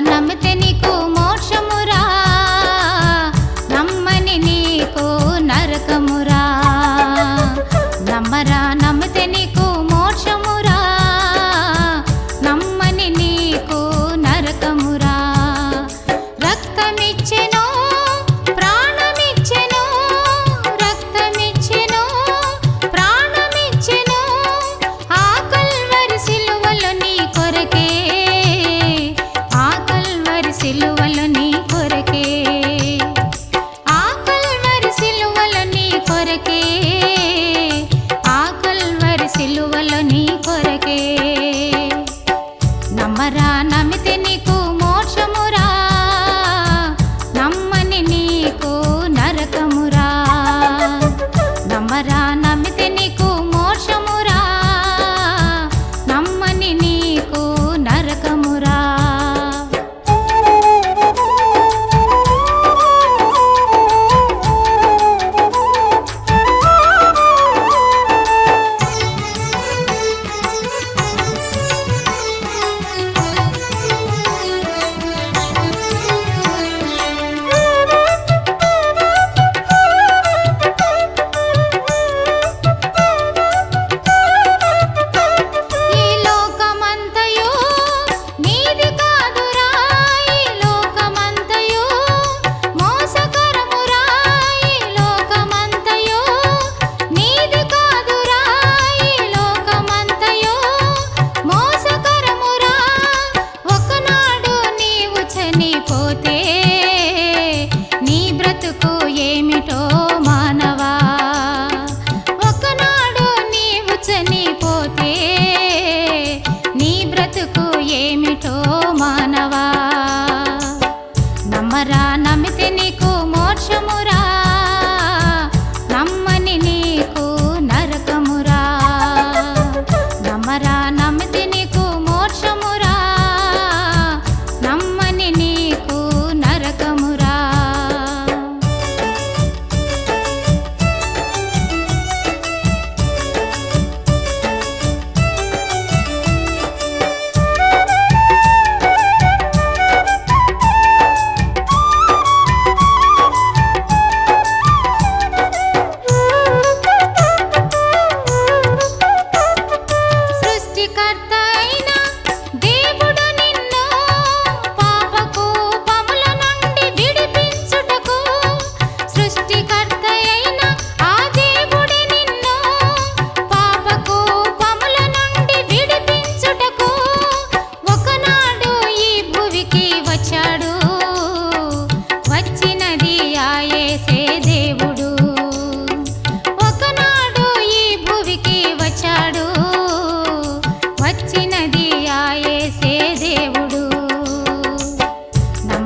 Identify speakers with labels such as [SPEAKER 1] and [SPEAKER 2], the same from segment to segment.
[SPEAKER 1] నమ్మితే నీకు పోతే నీ బ్రతుకు ఏమిటో మానవా? carta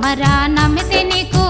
[SPEAKER 1] అమరా నమ్మితే నీకు